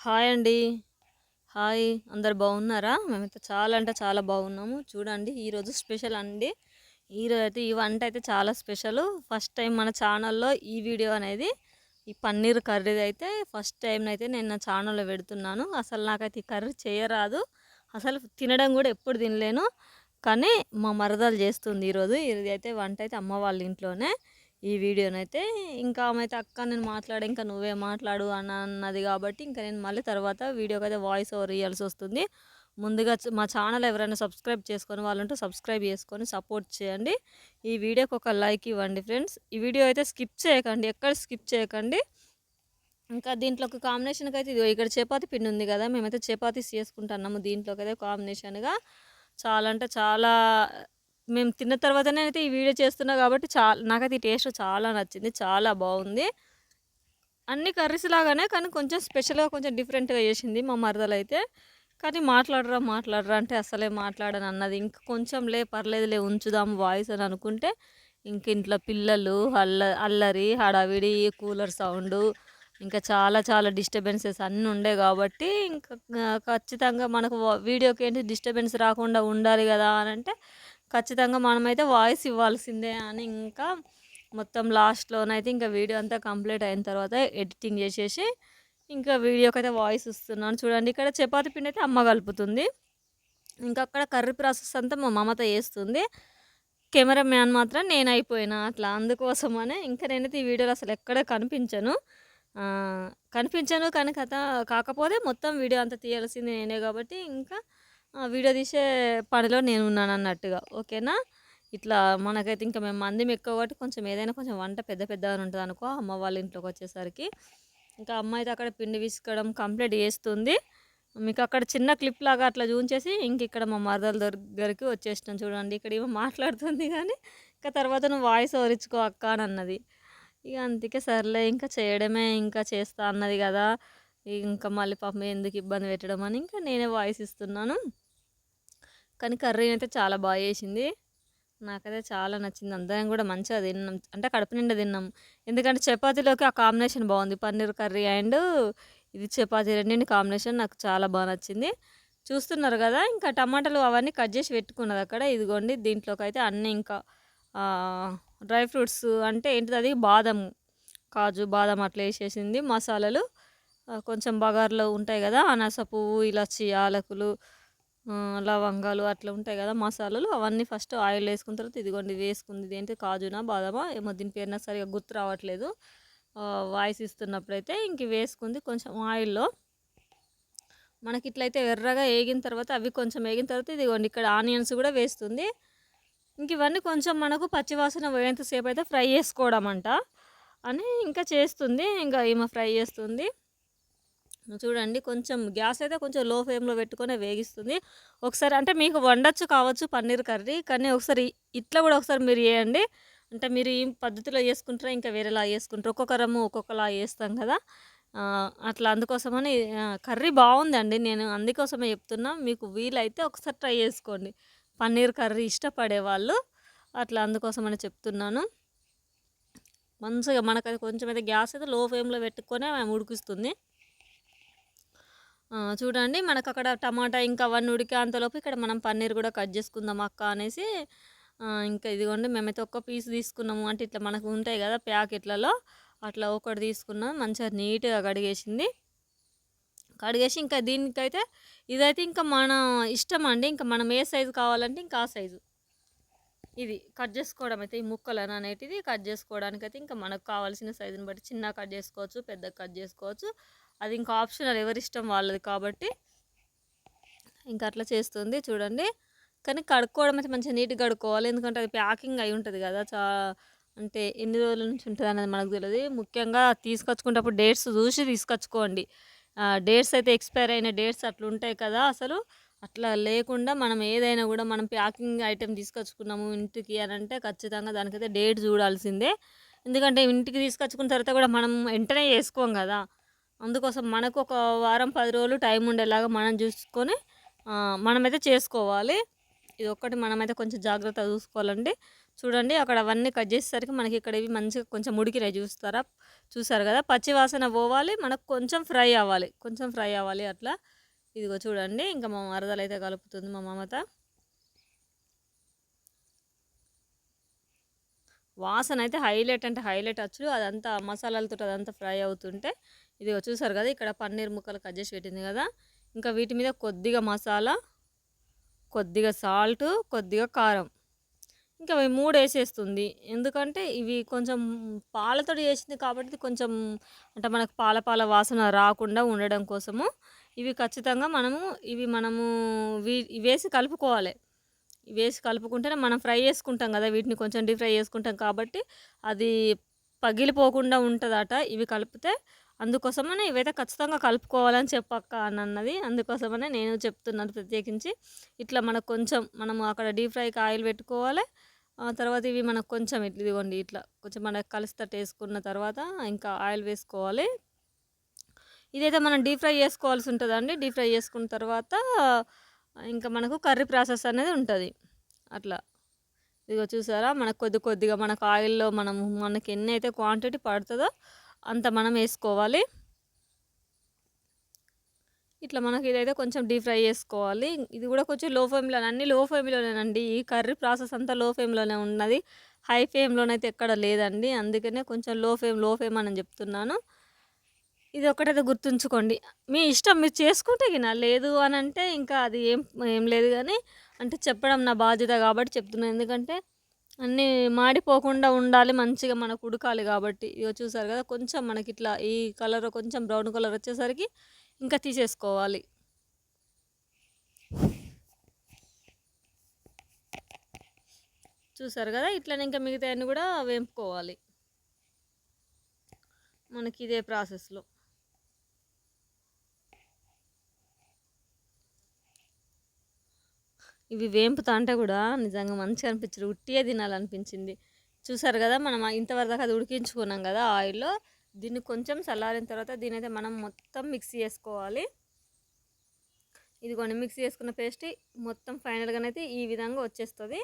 Hi అండి. Hi. అందరు బాగున్నారా? మేమైతే చాలా అంటే చాలా బాగున్నాము. చూడండి ఈరోజు స్పెషల్ అండి. ఈరోజైతే ఈ వంట అయితే చాలా స్పెషల్ ఫస్ట్ టైం మన ఛానల్‌లో ఈ వీడియో అనేది ఈ పన్నీర్ కర్రీదైతే ఫస్ట్ టైం అయితే నేను నా ఛానల్‌లో పెడుతున్నాను. అసలు నాకైతే ఈ కర్రీ చేయరాదు. అసలు తినడం కూడా ఎప్పుడు తినలేను. కానీ మా మరదలు చేస్తుంది ఈరోజు. ఇదైతే వంట అయితే అమ్మ వాళ్ళ ఇంట్లోనే. ఈ వీడియోనైతే ఇంకా ఆమె అయితే "అక్క నేను మాట్లాడే ఇంకా నువ్వే మాట్లాడు" అన్న అన్నది కాబట్టి ఇంకా నేను మళ్ళీ తర్వాత వీడియోకి అయితే వాయిస్ ఓవర్ ఇయ్యాల్సి వస్తుంది. ముందుగా మా ఛానల్ ఎవరైనా సబ్స్క్రైబ్ చేసుకొని వాళ్ళంటే సబ్స్క్రైబ్ చేసుకొని సపోర్ట్ చేయండి. ఈ వీడియోకి ఒక లైక్ ఇవ్వండి ఫ్రెండ్స్. ఈ వీడియో అయితే స్కిప్ చేయకండి. ఎక్కడ స్కిప్ చేయకండి. ఇంకా దీంట్లో ఒక కాంబినేషన్‌కి అయితే ఇదిగో ఇక్కడ చపాతి పిండి ఉంది కదా! మేమైతే చపాతీస్ చేసుకుంటున్నాము దీంట్లోకైతే కాంబినేషన్‌గా. చాలా అంటే చాలా మేము తిన్న తర్వాతనే అయితే ఈ వీడియో చేస్తున్నా కాబట్టి చాలా నాకైతే ఈ టేస్ట్ చాలా నచ్చింది. చాలా బాగుంది. అన్ని కర్రీస్ లాగానే కానీ కొంచెం స్పెషల్‌గా కొంచెం డిఫరెంట్‌గా చేసింది మా మరదలైతే. కానీ మాట్లాడరా, మాట్లాడరా అంటే అస్సలే మాట్లాడను అన్నది. ఇంక కొంచెంలే పర్లేదులే ఉంచుదాం వాయిస్ అని అనుకుంటే ఇంక ఇంట్లో పిల్లలు అల్ల అల్లరి, హడావిడి, కూలర్ సౌండు ఇంకా చాలా చాలా డిస్టర్బెన్సెస్ అన్నీ ఉండే కాబట్టి ఇంకా ఖచ్చితంగా మనకు వ వీడియోకి ఏంటి డిస్టర్బెన్స్ రాకుండా ఉండాలి కదా! అని అంటే ఖచ్చితంగా మనమైతే వాయిస్ ఇవ్వాల్సిందే అని ఇంకా మొత్తం లాస్ట్‌లోనైతే ఇంకా వీడియో అంతా కంప్లీట్ అయిన తర్వాత ఎడిటింగ్ చేసేసి ఇంకా వీడియోకి అయితే వాయిస్ ఇస్తున్నాను. చూడండి ఇక్కడ చపాతి పిండి అయితే అమ్మ కలుపుతుంది. ఇంకా అక్కడ కర్రీ ప్రాసెస్ అంతా మా మమత వేస్తుంది కెమెరా మ్యాన్ మాత్రం నేను అయిపోయినా అట్లా. అందుకోసమనే ఇంకా నేనైతే ఈ వీడియోలో అసలు ఎక్కడ కనిపించను. కనిపించాను కనిపించను కానీ కథ కాకపోతే మొత్తం వీడియో అంతా తీయాల్సింది నేనే కాబట్టి ఇంకా వీడియో తీసే పనిలో అన్నట్టుగా ఓకేనా? ఇట్లా మనకైతే ఇంకా మేము మందిమి ఎక్కువ కాబట్టి కొంచెం ఏదైనా కొంచెం వంట పెద్ద పెద్దగా ఉంటుంది అనుకో అమ్మ వాళ్ళ ఇంట్లోకి వచ్చేసరికి ఇంకా అమ్మ అయితే అక్కడ పిండి పిసకడం కంప్లీట్ చేస్తుంది. మీకు అక్కడ చిన్న క్లిప్ లాగా అట్లా చూంచేసి ఇంక ఇక్కడ మా మరదల దగ్గరికి వచ్చేసినాం చూడండి. ఇక్కడ ఏమో మాట్లాడుతుంది కానీ ఇంకా తర్వాత "నువ్వు వాయిస్ ఓరించుకో అక్క" అని అన్నది. ఇక అందుకే సర్లే ఇంకా చేయడమే ఇంకా చేస్తా అన్నది కదా! ఇంకా మళ్ళీ పాపం ఎందుకు ఇబ్బంది పెట్టడం అని ఇంకా నేనే వాయిస్ ఇస్తున్నాను. కానీ కర్రీ అయితే చాలా బాగా చేసింది. నాకైతే చాలా నచ్చింది. అందరం కూడా మంచిగా తిన్నాం. అంటే కడుపు నిండా తిన్నాం. ఎందుకంటే చపాతీలోకి ఆ కాంబినేషన్ బాగుంది. పన్నీర్ కర్రీ అండ్ ఇది చపాతీ రెండింటి కాంబినేషన్ నాకు చాలా బాగా నచ్చింది. చూస్తున్నారు కదా! ఇంకా టమాటాలు అవన్నీ కట్ చేసి పెట్టుకున్నది అక్కడ. ఇదిగోండి దీంట్లోకైతే అన్నీ ఇంకా డ్రై ఫ్రూట్స్ అంటే ఏంటిది అది బాదం, కాజు, బాదం అట్లా వేసేసింది మసాలాలు కొంచెం బగార్లో ఉంటాయి కదా! అనాస పువ్వు, ఇలాచి, యాలకులు, లవంగాలు అట్లా ఉంటాయి కదా! మసాలాలు అవన్నీ ఫస్ట్ ఆయిల్ వేసుకున్న తర్వాత ఇదిగోండి ఇది వేసుకుంది. ఏంటి కాజునా, బాదామా ఏమో దీని పేరు నాకు సరిగ్గా గుర్తు రావట్లేదు. వాయిస్ ఇస్తున్నప్పుడైతే ఇంక వేసుకుంది కొంచెం ఆయిల్‌లో. మనకి ఇట్లయితే ఎర్రగా ఏగిన తర్వాత అవి కొంచెం ఏగిన తర్వాత ఇదిగోండి ఇక్కడ ఆనియన్స్ కూడా వేస్తుంది. ఇంక ఇవన్నీ కొంచెం మనకు పచ్చివాసన పోయేంతసేపు అయితే ఫ్రై చేసుకోవడం అంట. అని ఇంకా చేస్తుంది. ఇంకా ఈమె ఫ్రై చేస్తుంది. చూడండి కొంచెం గ్యాస్ అయితే కొంచెం లో ఫ్లేమ్‌లో పెట్టుకొని వేగిస్తుంది. ఒకసారి అంటే మీకు వండొచ్చు కావచ్చు పన్నీర్ కర్రీ. కానీ ఒకసారి ఇట్లా కూడా ఒకసారి మీరు చేయండి. అంటే మీరు ఈ పద్ధతిలో చేసుకుంటారా ఇంకా వేరేలా చేసుకుంటారా? ఒక్కొక్కరము ఒక్కొక్కలా చేస్తాం కదా! అట్లా అందుకోసమని కర్రీ బాగుందండి నేను అందుకోసమే చెప్తున్నా. మీకు వీలైతే ఒకసారి ట్రై చేసుకోండి. పన్నీర్ కర్రీ ఇష్టపడే వాళ్ళు అట్లా అందుకోసమని చెప్తున్నాను. మంచిగా మనకైతే కొంచెం అయితే గ్యాస్ అయితే లో ఫ్లేమ్‌లో పెట్టుకొని ఉడికిస్తుంది. చూడండి మనకు అక్కడ టమాటా ఇంకా అవన్నీ ఉడికే అంతలోపు ఇక్కడ మనం పన్నీర్ కూడా కట్ చేసుకుందాం అక్క అనేసి ఇంకా ఇదిగోండి మేమైతే ఒక్క పీస్ తీసుకున్నాము. అంటే ఇట్లా మనకు ఉంటాయి కదా! ప్యాకెట్లలో అట్లా ఒకటి తీసుకున్నాం. మంచిగా నీట్‌గా కడిగేసింది. కడిగేసి ఇంకా దీనికైతే ఇదైతే ఇంకా మన ఇష్టం అండి. ఇంకా మనం ఏ సైజు కావాలంటే ఇంకా ఆ సైజు. ఇది కట్ చేసుకోవడం అయితే ఈ ముక్కలను అనేటిది కట్ చేసుకోవడానికైతే ఇంకా మనకు కావాల్సిన సైజుని బట్టి చిన్నగా కట్ చేసుకోవచ్చు. పెద్దగా కట్ చేసుకోవచ్చు. అది ఇంకా ఆప్షనల్ ఎవరిష్టం వాళ్ళది కాబట్టి ఇంకా అట్లా చేస్తుంది చూడండి. కానీ కడుక్కోవడం అయితే మంచిగా నీట్‌గా కడుక్కోవాలి. ఎందుకంటే అది ప్యాకింగ్ అయి ఉంటుంది కదా! చా అంటే ఎన్ని రోజుల నుంచి ఉంటుంది అనేది మనకు తెలియదు ముఖ్యంగా తీసుకొచ్చుకునేటప్పుడు డేట్స్ చూసి తీసుకొచ్చుకోండి. డేట్స్ అయితే ఎక్స్‌పైర్ అయిన డేట్స్ అట్లా ఉంటాయి కదా! అసలు అట్లా లేకుండా మనం ఏదైనా కూడా మనం ప్యాకింగ్ ఐటెం తీసుకొచ్చుకున్నాము ఇంటికి అని అంటే ఖచ్చితంగా దానికైతే డేట్ చూడాల్సిందే. ఎందుకంటే ఇంటికి తీసుకొచ్చుకున్న తర్వాత కూడా మనం వెంటనే చేసుకోం కదా! అందుకోసం మనకు ఒక వారం, పది రోజులు టైం ఉండేలాగా మనం చూసుకొని మనమైతే చేసుకోవాలి. ఇది ఒక్కటి మనమైతే కొంచెం జాగ్రత్తగా చూసుకోవాలండి. చూడండి అక్కడ అవన్నీ కట్ చేసేసరికి మనకి ఇక్కడ ఇవి మంచిగా కొంచెం ఉడికినాయి చూస్తారా? చూసారు కదా? పచ్చి వాసన పోవాలి మనకు కొంచెం ఫ్రై అవ్వాలి. కొంచెం ఫ్రై అవ్వాలి అట్లా. ఇదిగో చూడండి ఇంకా మా మరదలు అయితే కలుపుతుంది మా మమత. వాసన అయితే హైలైట్ అంటే హైలైట్ వచ్చు అదంతా మసాలాలతో అదంతా ఫ్రై అవుతుంటే ఇదిగో చూసారు కదా ఇక్కడ పన్నీర్ ముక్కలు కట్ చేసి పెట్టింది కదా. ఇంకా వీటి మీద కొద్దిగా మసాలా కొద్దిగా సాల్ట్ కొద్దిగా కారం. ఇంకా అవి మూడు వేసేస్తుంది. ఎందుకంటే ఇవి కొంచెం పాలతో చేసింది కాబట్టి కొంచెం అంటే మనకు పాల పాల వాసన రాకుండా ఉండడం కోసము ఇవి ఖచ్చితంగా మనము ఇవి మనము వీ వేసి కలుపుకోవాలి. వేసి కలుపుకుంటేనే మనం ఫ్రై చేసుకుంటాం కదా వీటిని కొంచెం డీప్ ఫ్రై చేసుకుంటాం కాబట్టి అది పగిలిపోకుండా ఉంటుందట. ఇవి కలిపితే అందుకోసమనే ఇవైతే ఖచ్చితంగా కలుపుకోవాలని చెప్పక్క అని అన్నది. అందుకోసమనే నేను చెప్తున్నాను ప్రత్యేకించి. ఇట్లా మనకు కొంచెం మనము అక్కడ డీప్ ఫ్రైకి ఆయిల్ పెట్టుకోవాలి. తర్వాత ఇవి మనకు కొంచెం ఇట్లా ఇదిగోండి ఇట్లా కొంచెం మనకు కలిసితట్టు వేసుకున్న తర్వాత ఇంకా ఆయిల్ వేసుకోవాలి. ఇదైతే మనం డీప్ ఫ్రై చేసుకోవాల్సి ఉంటుందండి. డీప్ ఫ్రై చేసుకున్న తర్వాత ఇంకా మనకు కర్రీ ప్రాసెస్ అనేది ఉంటుంది. అట్లా. ఇదిగో చూసారా? మనకు కొద్ది కొద్దిగా మనకు ఆయిల్లో మనం మనకి ఎన్ని అయితే క్వాంటిటీ పడుతుందో అంత మనం వేసుకోవాలి. ఇట్లా మనకి ఇదైతే కొంచెం డీప్ ఫ్రై చేసుకోవాలి. ఇది కూడా కొంచెం లో ఫ్లేమ్లో అన్ని లో ఫ్లేమ్లోనేనండి ఈ కర్రీ ప్రాసెస్ అంతా లో ఫ్లేమ్లోనే ఉన్నది. హై ఫ్లేమ్లోనైతే ఎక్కడ లేదండి. అందుకనే కొంచెం లో ఫ్లేమ్లో ఫ్లేమ్ అని చెప్తున్నాను. ఇది ఒకటైతే గుర్తుంచుకోండి. మీ ఇష్టం మీరు చేసుకుంటే గినా లేదు అని అంటే ఇంకా అది ఏం ఏం లేదు కానీ అంటే చెప్పడం నా బాధ్యత కాబట్టి చెప్తున్నాను ఎందుకంటే అన్నీ మాడిపోకుండా ఉండాలి మంచిగా మనకు ఉడకాలి కాబట్టి. ఇక చూసారు కదా కొంచెం మనకి ఇట్లా ఈ కలర్ కొంచెం బ్రౌన్ కలర్ వచ్చేసరికి ఇంకా తీసేసుకోవాలి. చూసారు కదా ఇట్లనే ఇంకా మిగతా కూడా వేపుకోవాలి. మనకి ఇదే ప్రాసెస్లో. ఇవి వేంపుతా అంటే కూడా నిజంగా మంచిగా అనిపించింది. ఉట్టియే తినాలనిపించింది. చూసారు కదా మనం ఇంతవరకు అది ఉడికించుకున్నాం కదా ఆయిల్లో దీన్ని కొంచెం చల్లారిన తర్వాత దీని అయితే మనం మొత్తం మిక్స్ చేసుకోవాలి. ఇదిగోండి మిక్స్ చేసుకున్న పేస్ట్ మొత్తం ఫైనల్గానైతే ఈ విధంగా వచ్చేస్తుంది.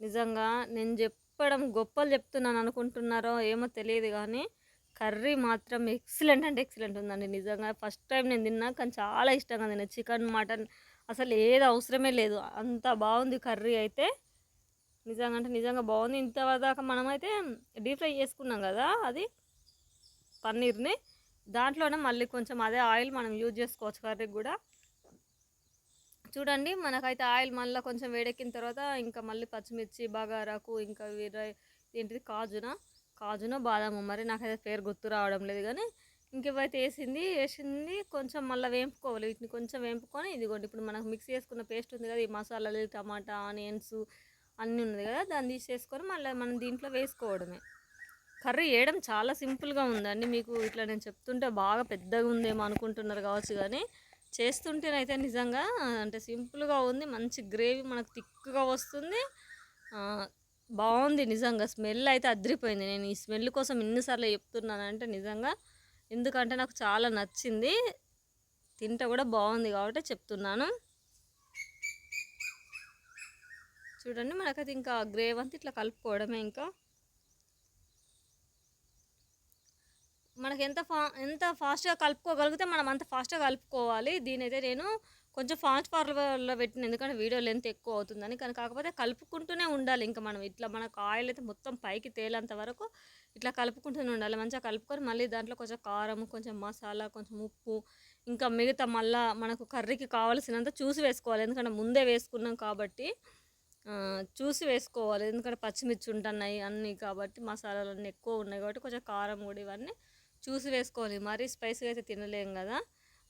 నిజంగా నేను చెప్పడం గొప్పలు చెప్తున్నాను అనుకుంటున్నారో ఏమో తెలియదు కానీ కర్రీ మాత్రం ఎక్సలెంట్ అంటే ఎక్సలెంట్ ఉందండి. నిజంగా ఫస్ట్ టైం నేను తిన్నా కానీ చాలా ఇష్టంగా తిన్నా. చికెన్ మటన్ అసలు ఏది అవసరమే లేదు. అంత బాగుంది కర్రీ అయితే. నిజంగా అంటే నిజంగా బాగుంది. ఇంతదాకా మనమైతే డీప్ ఫ్రై చేసుకున్నాం కదా అది పన్నీర్ని. దాంట్లోనే మళ్ళీ కొంచెం అదే ఆయిల్ మనం యూజ్ చేసుకోవచ్చు కర్రీకి కూడా. చూడండి మనకైతే ఆయిల్ మళ్ళీ కొంచెం వేడెక్కిన తర్వాత ఇంకా మళ్ళీ పచ్చిమిర్చి బగారాకు ఇంకా వేరే ఏంటిది కాజున? కాజున బాదాము? మరి నాకైతే పేరు గుర్తు రావడం లేదు కానీ ఇంకేవైతే వేసింది వేసింది కొంచెం మళ్ళీ వేంపుకోవాలి. వీటిని కొంచెం వేంపుకొని ఇదిగోండి ఇప్పుడు మనకు మిక్స్ చేసుకున్న పేస్ట్ ఉంది కదా ఈ మసాలాలు టమాటా ఆనియన్స్ అన్నీ ఉంది కదా దాన్ని తీసేసుకొని మళ్ళీ మనం దీంట్లో వేసుకోవడమే. కర్రీ వేయడం చాలా సింపుల్గా ఉందండి. మీకు ఇట్లా నేను చెప్తుంటే బాగా పెద్దగా ఉందేమో అనుకుంటున్నారు కావచ్చు కానీ చేస్తుంటేనైతే నిజంగా అంటే సింపుల్గా ఉంది. మంచి గ్రేవీ మనకు థిక్గా వస్తుంది. బాగుంది నిజంగా. స్మెల్ అయితే అదిరిపోయింది. నేను ఈ స్మెల్ కోసం ఎన్నిసార్లు చెప్తున్నానంటే నిజంగా ఎందుకంటే నాకు చాలా నచ్చింది. తింటే కూడా బాగుంది కాబట్టి చెప్తున్నాను. చూడండి మనకైతే ఇంకా గ్రేవ్ అంతా ఇట్లా కలుపుకోవడమే ఇంకా. మనకి ఎంత ఫా ఎంత ఫాస్ట్గా కలుపుకోగలిగితే మనం అంత ఫాస్ట్గా కలుపుకోవాలి. దీని అయితే నేను కొంచెం ఫాస్ట్ ఫార్వర్డ్లో పెట్టిన ఎందుకంటే వీడియో లెంత్ ఎక్కువ అవుతుందని. కానీ కాకపోతే కలుపుకుంటూనే ఉండాలి ఇంకా మనం. ఇట్లా మనకు ఆయిల్ అయితే మొత్తం పైకి తేలేంత వరకు ఇట్లా కలుపుకుంటూనే ఉండాలి. మంచిగా కలుపుకొని మళ్ళీ దాంట్లో కొంచెం కారం కొంచెం మసాలా కొంచెం ఉప్పు ఇంకా మిగతా మళ్ళా మనకు కర్రీకి కావాల్సినంత చూసి వేసుకోవాలి. ఎందుకంటే ముందే వేసుకున్నాం కాబట్టి చూసి వేసుకోవాలి. ఎందుకంటే పచ్చిమిర్చి ఉంటున్నాయి అన్నీ కాబట్టి మసాలాలు అన్నీ ఎక్కువ ఉన్నాయి కాబట్టి కొంచెం కారం కూడా ఇవన్నీ చూసి వేసుకోవాలి. మరీ స్పైసీగా అయితే తినలేం కదా.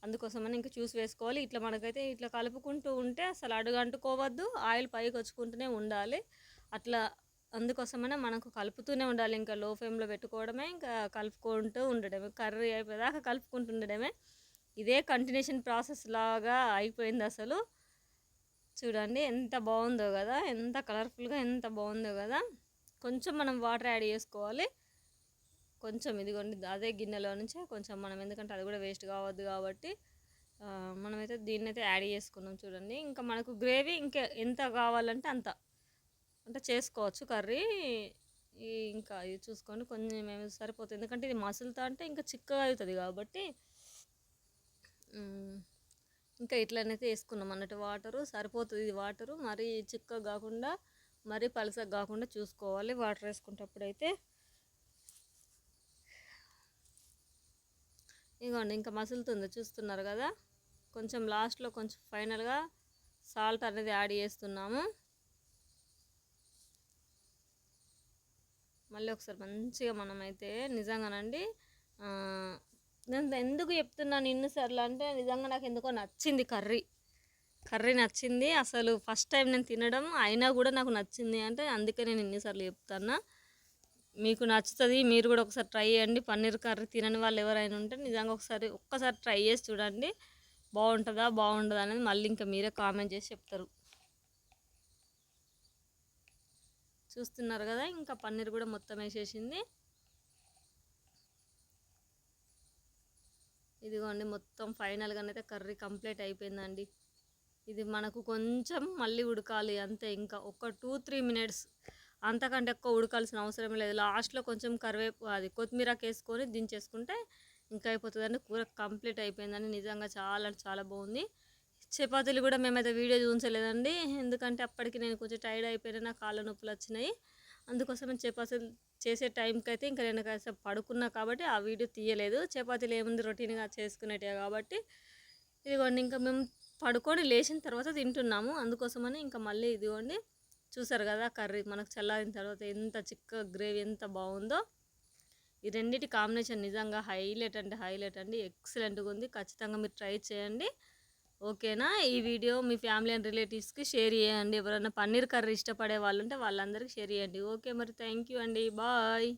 అందుకోసమని ఇంకా చూసి వేసుకోవాలి. ఇట్లా మనకైతే ఇట్లా కలుపుకుంటూ ఉంటే అసలు అడుగు అంటుకోవద్దు. ఆయిల్ పైకి వచ్చుకుంటూనే ఉండాలి. అట్లా అందుకోసమనే మనకు కలుపుతూనే ఉండాలి. ఇంకా లో ఫ్లేమ్లో పెట్టుకోవడమే ఇంకా కలుపుకుంటూ ఉండడమే. కర్రీ అయిపోయేదాకా కలుపుకుంటూ ఉండడమే. ఇదే కంటిన్యూషన్ ప్రాసెస్ లాగా అయిపోయింది అసలు. చూడండి ఎంత బాగుందో కదా. ఎంత కలర్ఫుల్గా ఎంత బాగుందో కదా. కొంచెం మనం వాటర్ యాడ్ చేసుకోవాలి. కొంచెం ఇదిగోండి అదే గిన్నెలో నుంచి కొంచెం మనం ఎందుకంటే అది కూడా వేస్ట్ కావద్దు కాబట్టి మనమైతే దీన్ని అయితే యాడ్ చేసుకున్నాం చూడండి. ఇంకా మనకు గ్రేవీ ఇంకా ఎంత కావాలంటే అంత. అంటే చేసుకోవచ్చు కర్రీ. ఇంకా ఇది చూసుకోండి కొంచెం మేము సరిపోతుంది. ఎందుకంటే ఇది మసులుతా అంటే ఇంకా చిక్కగా అవుతుంది కాబట్టి ఇంకా ఇట్లనైతే వేసుకున్నాం అన్నట్టు వాటరు. సరిపోతుంది ఇది వాటరు. మరీ చిక్కగా కాకుండా మరీ పలసగా కాకుండా చూసుకోవాలి. వాటర్ వేసుకునేటప్పుడు అయితే ఇదిగోండి ఇంకా మసులుతుంది చూస్తున్నారు కదా? కొంచెం లాస్ట్లో కొంచెం ఫైనల్గా సాల్ట్ అనేది యాడ్ చేస్తున్నాము. మళ్ళీ ఒకసారి మంచిగా మనమైతే నిజంగానండి నేను ఎందుకు చెప్తున్నాను ఇన్నిసార్లు అంటే నిజంగా నాకు ఎందుకో నచ్చింది కర్రీ. కర్రీ నచ్చింది అసలు ఫస్ట్ టైం నేను తినడం అయినా కూడా నాకు నచ్చింది అంటే అందుకే నేను ఇన్నిసార్లు చెప్తాను మీకు నచ్చుతుంది మీరు కూడా ఒకసారి ట్రై చేయండి. పన్నీర్ కర్రీ తినని వాళ్ళు ఎవరైనా ఉంటే నిజంగా ఒకసారి ఒక్కసారి ట్రై చేసి చూడండి. బాగుంటుందా బాగుంటుందా అనేది మళ్ళీ ఇంకా మీరే కామెంట్ చేసి చెప్తారు. చూస్తున్నారు కదా ఇంకా పన్నీర్ కూడా మొత్తం వేసేసింది. ఇదిగోండి మొత్తం ఫైనల్గా అయితే కర్రీ కంప్లీట్ అయిపోయిందండి. ఇది మనకు కొంచెం మళ్ళీ ఉడకాలి అంతే. ఇంకా ఒక టూ త్రీ మినిట్స్ అంతకంటే ఎక్కువ ఉడకాల్సిన అవసరం లేదు. లాస్ట్లో కొంచెం కరివేపు అది కొత్తిమీరకు వేసుకొని దించేసుకుంటే ఇంకా అయిపోతుందండి. కూర కంప్లీట్ అయిపోయిందని నిజంగా చాలా చాలా బాగుంది. చపాతీలు కూడా మేమైతే వీడియో చూపించలేదండి. ఎందుకంటే అప్పటికి నేను కొంచెం టైర్డ్ అయిపోయినా నా కాళ్ళ నొప్పులు వచ్చినాయి. అందుకోసం నేను చపాతీలు చేసే టైంకి అయితే ఇంకా నేను కాసేపు పడుకున్నా కాబట్టి ఆ వీడియో తీయలేదు. చపాతీలు ఏముంది రొటీన్గా చేసుకునేటివి కాబట్టి ఇదిగోండి ఇంకా మేము పడుకొని లేచిన తర్వాత తింటున్నాము. అందుకోసమని ఇంకా మళ్ళీ ఇదిగోండి చూసారు కదా కర్రీ మనకు చల్లారిన తర్వాత ఎంత చిక్క గ్రేవీ ఎంత బాగుందో. ఈ రెండింటి కాంబినేషన్ నిజంగా హైలైట్ అంటే హైలైట్ అండి. ఎక్సలెంట్గా ఉంది. ఖచ్చితంగా మీరు ట్రై చేయండి. ఓకేనా? ఈ వీడియో మీ ఫ్యామిలీ అండ్ రిలేటివ్స్కి షేర్ చేయండి. ఎవరైనా పన్నీర్ కర్రీ ఇష్టపడే వాళ్ళు ఉంటే వాళ్ళందరికీ షేర్ చేయండి. ఓకే మరి థ్యాంక్ యూ అండి. బాయ్.